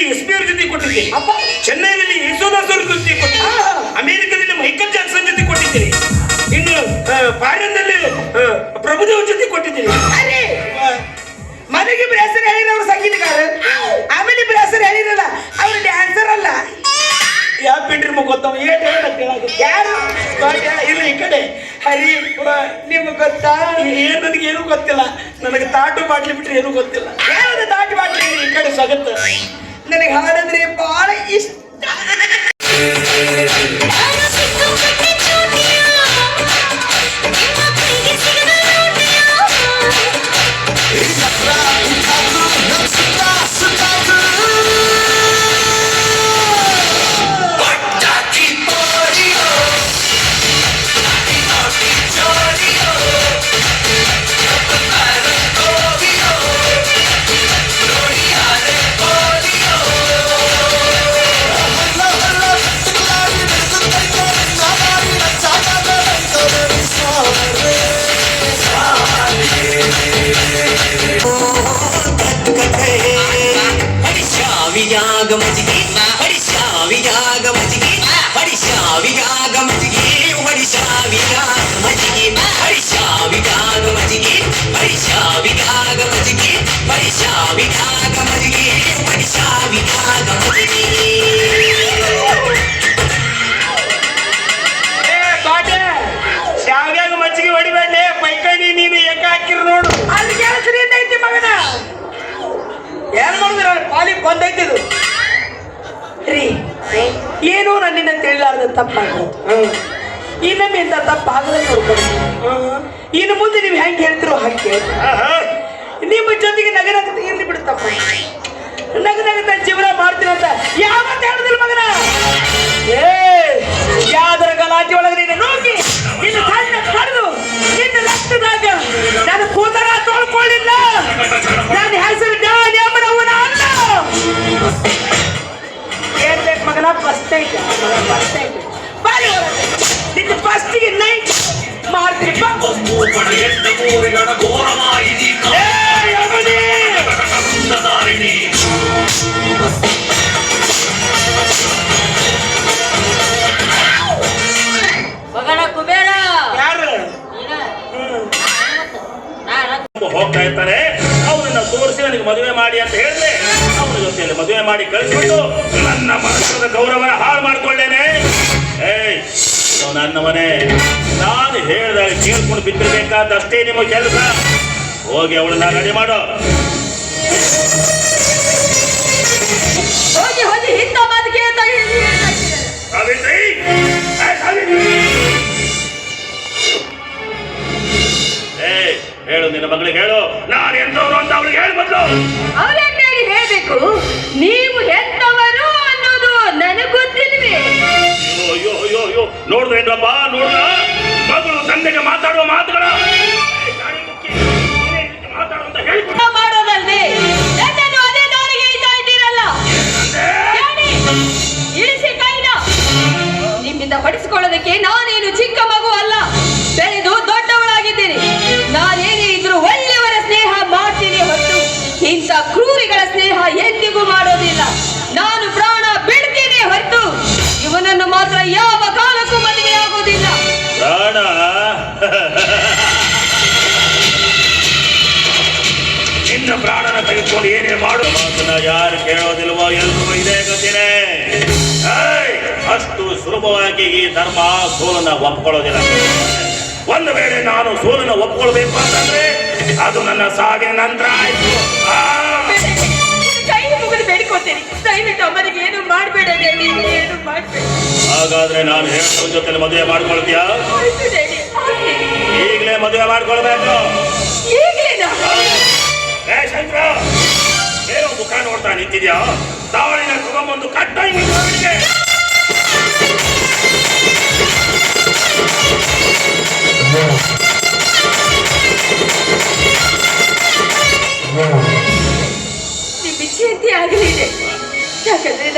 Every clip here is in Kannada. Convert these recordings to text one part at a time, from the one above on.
ಮುಂಬೈನಲ್ಲಿ ಎಸ್ ಪಿ ಅವ್ರ ಜೊತೆ ಕೊಟ್ಟಿದ್ದೀನಿ ಅಪ್ಪ. ಚೆನ್ನೈನಲ್ಲಿ ಯೇಸುದಾಸ್ ಅವ್ರ ಜೊತೆ ಕೊಟ್ಟಿದ್ದೀನಿ ಆ. ಅಮೆರಿಕದಲ್ಲಿ ಮೈಕಲ್ ಜಾಕ್ಸನ್ ಜೊತೆ ಕೊಟ್ಟಿದ್ದೀನಿ ಇನ್ನು ಫಾರಿನ್ನಲ್ಲಿ ಪ್ರಭುದೇವ್ ಜೊತೆ ಕೊಟ್ಟಿದ್ದೀನಿ ಮನೆಗೆ ಇಬ್ರು ಹೆಸರು ಹೇಳಿರೋರು ಸಂಗೀತಗಾರ. ಆಮೇಲೆ ಇಬ್ರು ಹೆಸರು ಹೇಳಿರಲ್ಲ ಅವ್ರು ಡ್ಯಾನ್ಸರ್ ಅಲ್ಲ. ಯಾವ ಪಿಂಡ್ರಿ ಮಗ ಗೊತ್ತವ? ಏಟ್ ಯಾರು? ಇಲ್ಲ ಈ ಕಡೆ. ಹರಿ ನಿಮ್ಗೆ ಗೊತ್ತಾ? ಏನು ನನಗೆ ಏನೂ ಗೊತ್ತಿಲ್ಲ. ನನಗೆ ತಾಟು ಬಾಟ್ಲಿ ಬಿಟ್ರೆ ಏನೂ ಗೊತ್ತಿಲ್ಲ. ಯಾವ್ದು ತಾಟು ಬಾಟ್ಲಿ? ಈ ಕಡೆ ಸಗತ್ತ ನನಗೆ ಹಾಡಂದ್ರೆ ಬಹಳ ಇಷ್ಟ గమచికి ఒడిశా విగా గమచికి ఒడిశా విగా గమచికి ఒడిశా విగా ತಿಳಿಲಾರ್ದ ತಪ್ಪಾಗ್ಬೋದು ಇನ್ನೊಮ್ಮೆ ಇಂಥ ತಪ್ಪಾಗದ ನೋಡ್ಕೊಂಡು ಇನ್ನು ಮುಂದೆ ನೀವು ಹೆಂಗೆ ಹೇಳ್ತಿರೋ ಹಾಗೆ. ನಿಮ್ಮ ಜೊತೆಗೆ ನಗನಗತ ಇರ್ಲಿ ಬಿಡುತ್ತಪ್ಪ ನಗ ನಗತ ಜೀವನ ಮಾಡ್ತೀನಿ ಅಂತ ಯಾವತ್ತ ಹೇಳಿದ್ರು ಮಗನ. ಏ. ಯಾವ್ದರ ಗಲಾಟೆ ಒಳಗೆ ನೀನು ನೋಡಿ ಇನ್ನು ಸಣ್ಣ ಕಡಿದು ನಿನ್ನ ರಕ್ತದಾಗ ನಾನು ಕೂತರ ತೊಳ್ಕೊಳ್ಳಿಲ್ಲ ನನ್ನ ಹೆಸರು ಅಮ್ಮನವನ ಅಲ್ಲ. ಏನ್ ಬೇಕು ಮಗನ? ಫಸ್ಟ್ ಐತೆ ಫಸ್ಟ್ ಐತೆ ನಿನ್ನ ಫಸ್ಟಿಗೆ ನೈಟ್! ಮಗನ ಕುಬೇರ. ಯಾರು? ಹೋಗ್ತಾ ಇರ್ತಾರೆ ಅವನನ್ನ ತೋರಿಸಿ ನನಗೆ ಮದುವೆ ಮಾಡಿ ಅಂತ ಹೇಳಿದ್ರೆ ಅವನ ಜೊತೆಯಲ್ಲಿ ಮದುವೆ ಮಾಡಿ ಕಳಿಸ್ಬಿಟ್ಟು ನನ್ನ ಮನಸ್ಸದ ಗೌರವನ ಹಾಳು ಮಾಡ್ಕೊಳ್ಳೇನೆ ಏಯ್ ಇದು ನನ್ನ ಮನೆ ನಾನು ಹೇಳಿದಾಗ ಕೇಳ್ಕೊಂಡು ಬಿದ್ದಿರಬೇಕಾದಷ್ಟೇ ನಿಮ್ಮ ಕೆಲಸ. ಹೋಗಿ ಅವಳನ್ನ ರೆಡಿ ಮಾಡೋ. ಹೋಗಿ ಹೋಗಿ, ಇಂಥ ಅವರಿಗೆ ನಾನು ಸುಲಭವಾಗಿ ಈ ಧರ್ಮ ಸೋಲನ್ನ ಒಪ್ಕೊಳ್ಳೋದಿಲ್ಲ. ಒಂದು ವೇಳೆ ನಾನು ಸೋಲನ್ನ ಒಪ್ಕೊಳ್ಬೇಕು ಅಂತಂದ್ರೆ ಅದು ನನ್ನ ಸಾವಿನ ನಂತರ ಆಯ್ತು. ದಯವಿಟ್ಟು ಅಮ್ಮನಿಗೆ ಏನು ಮಾಡಬೇಡ ಏನು ಮಾಡಬೇಡ. ಹಾಗಾದ್ರೆ ನಾನು ಹೇಳಿದ ಜೊತೆ ಮದುವೆ ಮಾಡ್ಕೊಳ್ತೀಯಾ. ಈಗಲೇ ಮದುವೆ ಮಾಡ್ಕೊಳ್ಬೇಕು. ಏ ಶಂಕರ ಏನೋ ಮುಖ ನೋಡ್ತಾ ನಿಂತಿದ್ಯಾ? ತಾವಳಿನ ತಗೊಂಬಂದು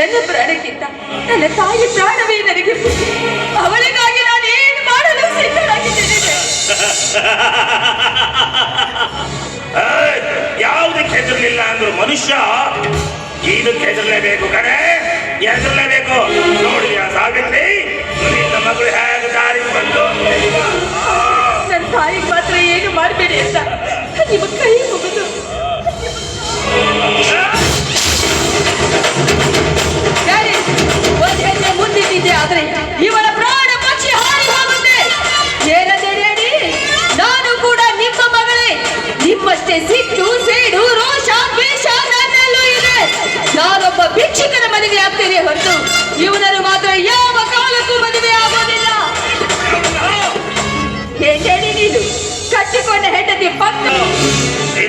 ನನ್ನ ಪ್ರಾಣಕ್ಕಿಂತ ನನ್ನ ತಾಯಿ ಪ್ರಾಣವೇ ನನಗೆ ಅವಳಿಗಾಗಿ ನಾನು ಏನು ಮಾಡಲು ಸಿದ್ಧರಾಗಿದ್ದೇನೆ? ಯಾವುದಕ್ಕೆ ಹೆದರ್ಲಿಲ್ಲ ಅಂದ್ರು ಮನುಷ್ಯ? ಇದಕ್ಕೆ ಹೆದರ್ಲೇಬೇಕು ಕಡೆ ಹೆದರ್ಲೇಬೇಕು ನೋಡಿ ಆ ಸಾವಿತ್ರಿ? ನಿನ್ನ ಮಗಳು ಹೇಗೆ ದಾರಿ ಬಂದು? ನನ್ನ ತಾಯಿ ಮಾತ್ರ ಏನು ಮಾಡಬೇಡಿ ಅಂತ. ನಿಮ್ಮ ಕೈ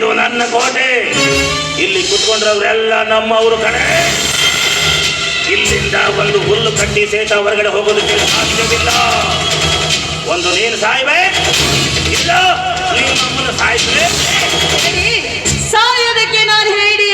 ಇದು ನನ್ನ ಕೋಟೆ. ಇಲ್ಲಿ ಕುತ್ಕೊಂಡ್ರವ್ರೆಲ್ಲ ನಮ್ಮವರು ಕಡೆ ಇಲ್ಲಿಂದ ಒಂದು ಹುಲ್ಲು ಕಟ್ಟಿ ಸೇತ ಹೊರಗಡೆ ಹೋಗೋದಕ್ಕೆ ಸಾಧ್ಯವಿಲ್ಲ. ಒಂದು ನೀನು ಸಾಯ್ಬೇ. ಇಲ್ಲ, ನೀನು ನಮ್ಮನ್ನು ಸಾಯ್ತೇ ಸಾಯೋದಕ್ಕೆ ನಾನು ಹೇಳಿ